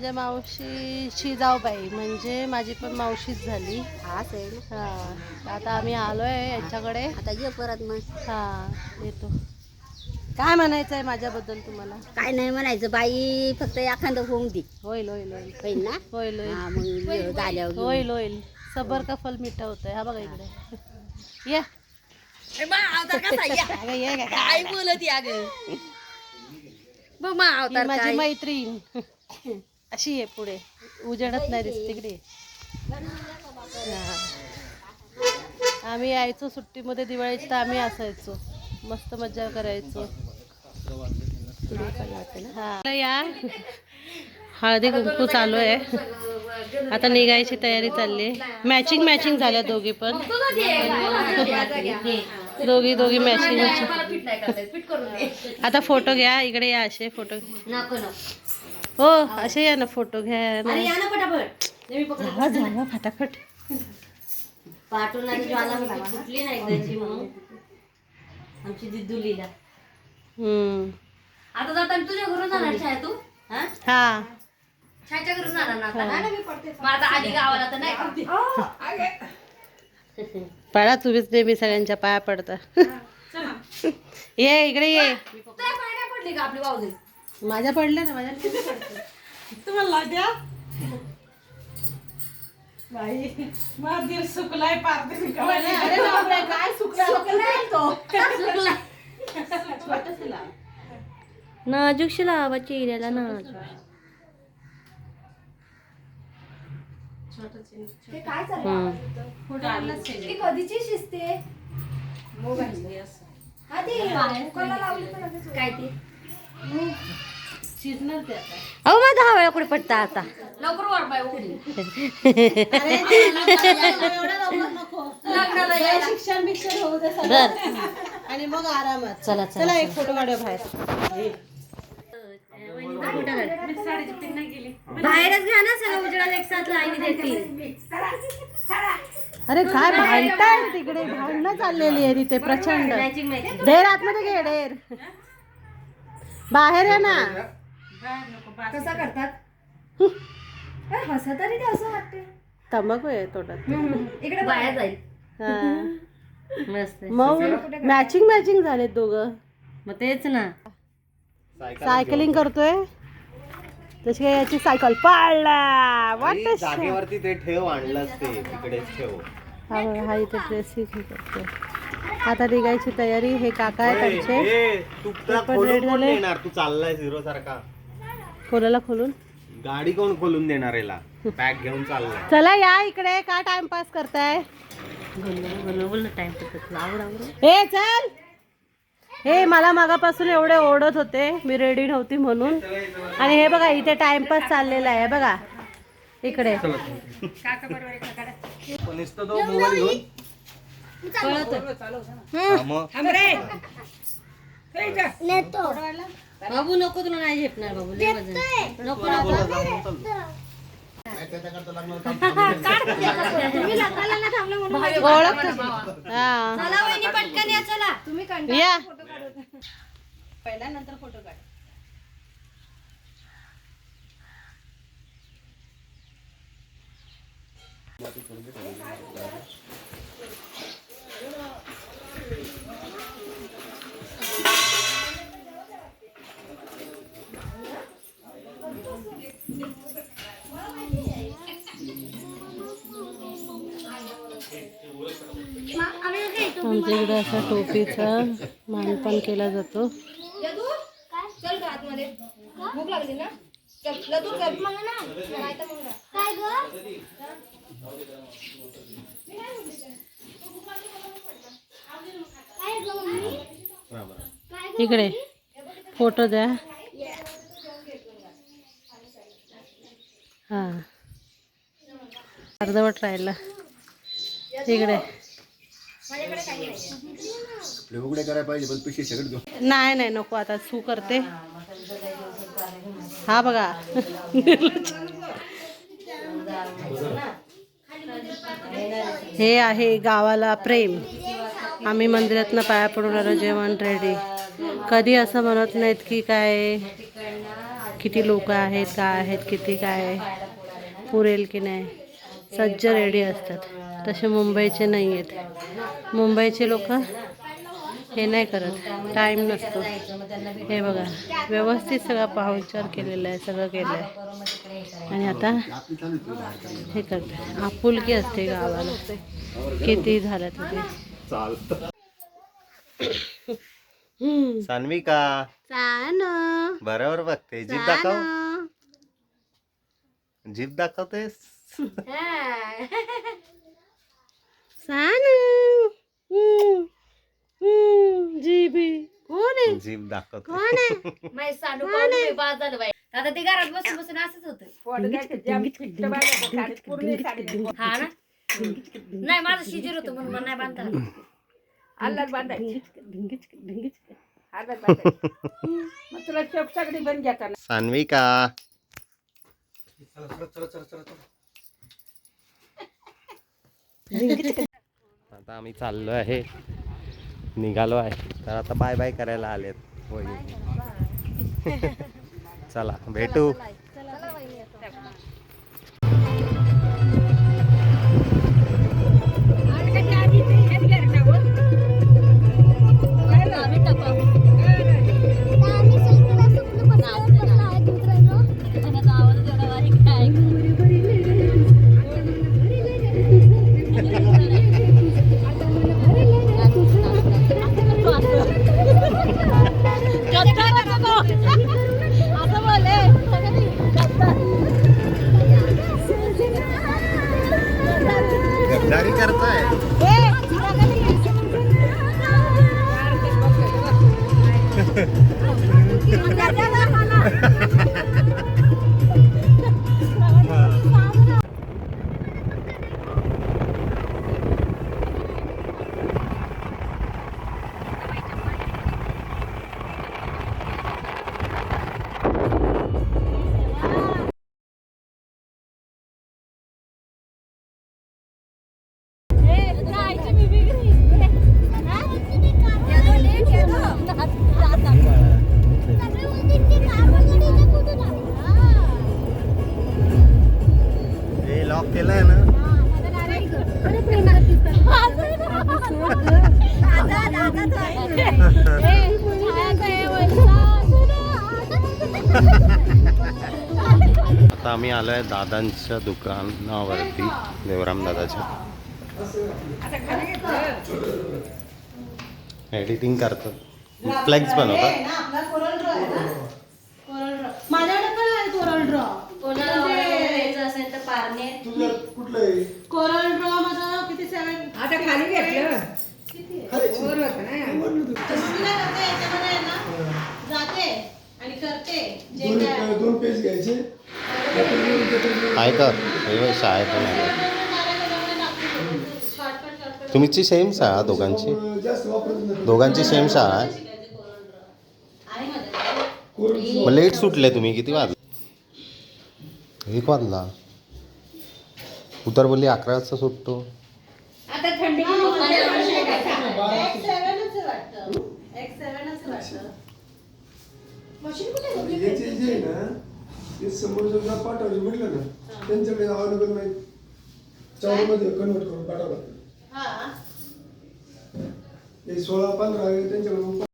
माझ्या मावशीची जाऊबाई म्हणजे माझी पण मावशीच झाली. हा हा आता आम्ही आलोय यांच्याकडे. आता ये परत मग. हा येतो. काय म्हणायचं आहे माझ्याबद्दल तुम्हाला? काय नाही म्हणायचं बाई फक्त एखादं होऊन दे. होईल होईल होईल. होईल ना? होईल होईल. हा मग झाल्यावर. होईल होईल. सबर का फल मिठा होत आहे हा बघा इकडे. ये. अगं, ये का काय बोलत या ग माझी मैत्रीण. अशी आहे पुढे. उजेडत नाही दिसते तिकडे. आम्ही यायचो सुट्टीमध्ये दिवाळीची तर आम्ही असायचो. मस्त मजा करायचो. हा. या. हळदी कुंकू चालू आहे. आता निघायची तयारी चालली मॅचिंग मॅचिंग झाल्या दोघी पण. दोघी दोघी मॅचिंग आता फोटो घ्या. इकडे या असे फोटो. नको नको. हो असे या ना फोटो घ्या ना. अरे या ना पटापट. मी पकड झाला झाला फटाफट. पाठवून आधी ज्वालामुखी फुटली नाही म्हणून. आमची हम्म. आता जाताना तुझ्या घरून जाणार छाया तू? हा? हा. छायाच्या घरून जाणार ना आता? हा? मग आता आधी गावाला तर नाही का? पडा तुम्हीच नेहमी सगळ्यांच्या पाया पडता. ये इकडे ये. तुला पाय नाही पडली का आपली बावली? माझ्या पडल्या ना माझ्या. तुम्हाला द्या बाई दिल सुकलाय पार अरे बापरे, काय सुकला नाजूक शिलावा चेहऱ्याला नाजूक कधीची शिजते? हा ती कुकरला लावली तर लगेच होईल. काय ते शिजणार ते? अहो माझा हा वेळा कुठे पडता आता? लवकर वर पाय शिक्षण बिक्षण होऊ दे सगळं. आणि मग आरामात. चला चला एक फोटो काढूया बाहेर. बाहेरच घ्या ना सगळं उजेडात एक साथ लाईनी देतील. अरे काय भांडताय तिकडे? भांडणं चाललेली आहे तिथे प्रचंड. मॅचिंग मॅचिंग डेर आतमध्ये घे डेर बाहेर आहे ना. कसा करतात? तरी ते असं वाटते. तंबाखू आहे तोटात इकडे बाहेर जाईल. हा. मस्त मग मॅचिंग मॅचिंग झाले दोघं. मग तेच ना. सायकलिंग करतोय. तशी काय याची सायकल पाळला. जागेवरती ते ठेव आणलंच ते. तिकडेच ठेव. हा बघा हा इथे ड्रेसिंग करतोय. आता निघायची तयारी हे काका आहे त्यांचे रेड झाले. तू चाललाय झिरो सारखा. कोणाला खोलून? गाडी कोण खोलून देणार याला? पॅक घेऊन चाललाय. चला या इकडे का टाइमपास करताय? ए चल! हे मला मागापासून एवढे ओढत होते. मी रेडी नव्हती म्हणून. आणि हे बघा इथे टाइमपास चाललेला आहे बघा. इकडे. हा, बाबू नको तुला नाही झेपणार बाबू लय वजन. नको नको. हा चला वहिनी पटकन या चला तुम्ही या पहिला नंतर फोटो काढ आमच्या इकडे असा टोपीचा मानपान केला जातो. काय चल ग आतमध्ये भूक लागली ना चल लदू चल मला ना नाही तर मग काय ग इकडे. फोटो द्या. हा. अर्धवट राहिला. इकडे. नाही नाही नको. आता सू करते. हा बघा. हे आहे गावाला प्रेम. आम्ही मंदिरातनं पाया पडून आलो जेवण रेडी कधी असं म्हणत नाहीत की काय किती लोक आहेत काय आहेत किती काय पुरेल की नाही. सज्ज रेडी असतात. तसे मुंबईचे नाही आहेत. मुंबईचे लोक हे नाही करत. टाईम नसतो. हे बघा व्यवस्थित सगळा पाहुणचार केलेला आहे सगळं केलं आहे. आणि आता हे करतात आपुलकी असते गावाला. किती झालं तिथे. चालत सान्विका. बरोबर बघते जीप दाखव. जीप दाखवतेस. जीबी कोण आहे? जीप दाखवते. आता ते घरात बसून बसून असंच होतं. हा ना? नाही माझं शिजर होतं म्हणून नाही बांधता आता आम्ही चाललो आहे. निघालो आहे. तर आता बाय बाय करायला आलेत. चला भेटू. आम्ही आलो आहे दादांच्या दुकानावरती देवराम दादाच्या. एडिटिंग करतात फ्लेक्स बनवतात कोरल ड्रॉ कोणाला यायचं असेल तर पारणे. कोरल ड्रॉ माझं किती आता खाली घेतलं जाते आणि करते. दोन पेज घ्यायचे. आहे का? हे आहे. तुमची सेम शाळा दोघांची? दोघांची सेम शाळा आहे? मग लेट सुटले तुम्ही किती वाजले? एक वाजला. उतर बोलली अकरा वाजता सुटतो. आता थंडी ते समोर जर पाठवायचे म्हटलं ना त्यांच्याकडे अवेलेबल नाही. चौदामध्ये कन्वर्ट करून हा. हे सोळा पंधरा त्यांच्याकडे